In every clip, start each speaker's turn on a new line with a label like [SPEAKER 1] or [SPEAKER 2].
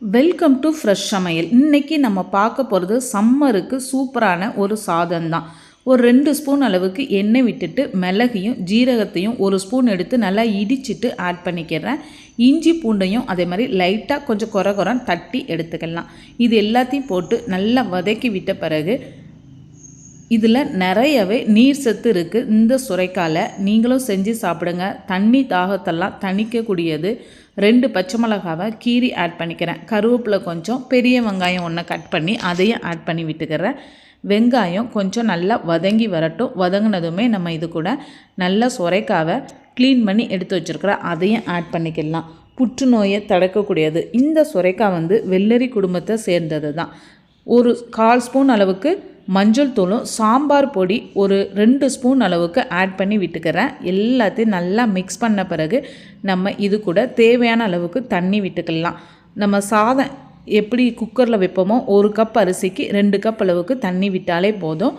[SPEAKER 1] Welcome to fresh சமையல் இன்றைக்கி நம்ம பார்க்க போகிறது சம்மருக்கு சூப்பரான ஒரு சாதம் தான். ஒரு ரெண்டு ஸ்பூன் அளவுக்கு எண்ணெய் விட்டுட்டு மிளகையும் ஜீரகத்தையும் ஒரு ஸ்பூன் எடுத்து நல்லா இடிச்சிட்டு ஆட் பண்ணிக்கிறேன். இஞ்சி பூண்டையும் அதே மாதிரி லைட்டாக கொஞ்சம் குறை குறம் தட்டி எடுத்துக்கலாம். இது எல்லாத்தையும் போட்டு நல்லா வதக்கி விட்ட பிறகு இதில் நிறையவே நீர் சத்து இருக்குது இந்த சுரைக்காலை நீங்களும் செஞ்சு சாப்பிடுங்க. தண்ணி தாகத்தெல்லாம் தணிக்கக்கூடியது. ரெண்டு பச்சை மிளகாவை கீரி ஆட் பண்ணிக்கிறேன். கருவேப்பிலை கொஞ்சம் பெரிய வெங்காயம் ஒன்று கட் பண்ணி அதையும் ஆட் பண்ணி விட்டுக்கிறேன். வெங்காயம் கொஞ்சம் நல்லா வதங்கி வரட்டும். வதங்கினதுமே நம்ம இது கூட நல்லா சுரைக்காவை க்ளீன் பண்ணி எடுத்து வச்சுருக்கிறேன் அதையும் ஆட் பண்ணிக்கலாம். புற்றுநோயை தடுக்கக்கூடியது. இந்த சுரைக்காய் வந்து வெள்ளரி குடும்பத்தை சேர்ந்தது தான் ஒரு கால் ஸ்பூன் அளவுக்கு மஞ்சள் தூளும் சாம்பார் பொடி ஒரு ரெண்டு ஸ்பூன் அளவுக்கு ஆட் பண்ணி விட்டுக்கிறேன். எல்லாத்தையும் நல்லா மிக்ஸ் பண்ண பிறகு நம்ம இது கூட தேவையான அளவுக்கு தண்ணி விட்டுக்கலாம். நம்ம சாதம் எப்படி குக்கரில் வைப்போமோ ஒரு கப் அரிசிக்கு ரெண்டு கப் அளவுக்கு தண்ணி விட்டாலே போதும்.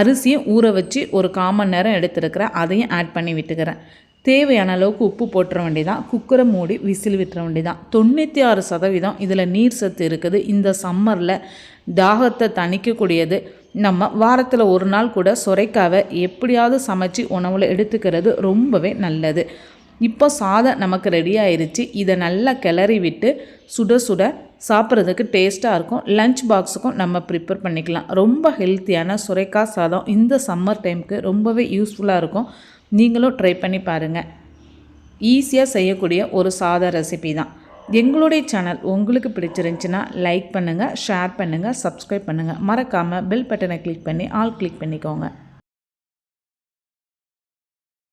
[SPEAKER 1] அரிசியும் ஊற வச்சு ஒரு காமன் நேரம் எடுத்துருக்கிறேன். அதையும் ஆட் பண்ணி விட்டுக்கிறேன். தேவையான அளவுக்கு உப்பு போட்டுற வேண்டியதான் குக்கரை மூடி விசில் விட்டுற வேண்டியதான் தொண்ணூற்றி ஆறு சதவீதம் இதில் நீர் சத்து இருக்குது. இந்த சம்மரில் தாகத்தை தணிக்கக்கூடியது. நம்ம வாரத்தில் ஒரு நாள் கூட சுரைக்காவை எப்படியாவது சமைச்சு உணவில் எடுத்துக்கிறது ரொம்பவே நல்லது. இப்போ சாதம் நமக்கு ரெடி ஆயிடுச்சு இதை நல்லா கிளறி விட்டு சுட சுட சாப்பிட்றதுக்கு டேஸ்ட்டாக இருக்கும். லஞ்ச் பாக்ஸுக்கும் நம்ம ப்ரிப்பேர் பண்ணிக்கலாம். ரொம்ப ஹெல்த்தியான சுரைக்காய் சாதம் இந்த சம்மர் டைமுக்கு ரொம்பவே யூஸ்ஃபுல்லாக இருக்கும். நீங்களும் ட்ரை பண்ணி பாருங்கள் ஈஸியாக செய்யக்கூடிய ஒரு சாத ரெசிபி தான். எங்களுடைய சேனல் உங்களுக்கு பிடிச்சிருந்துச்சின்னா லைக் பண்ணுங்கள் ஷேர் பண்ணுங்கள் சப்ஸ்கிரைப் பண்ணுங்கள் மறக்காமல் பெல் பட்டனை கிளிக் பண்ணி ஆல் கிளிக் பண்ணிக்கோங்க.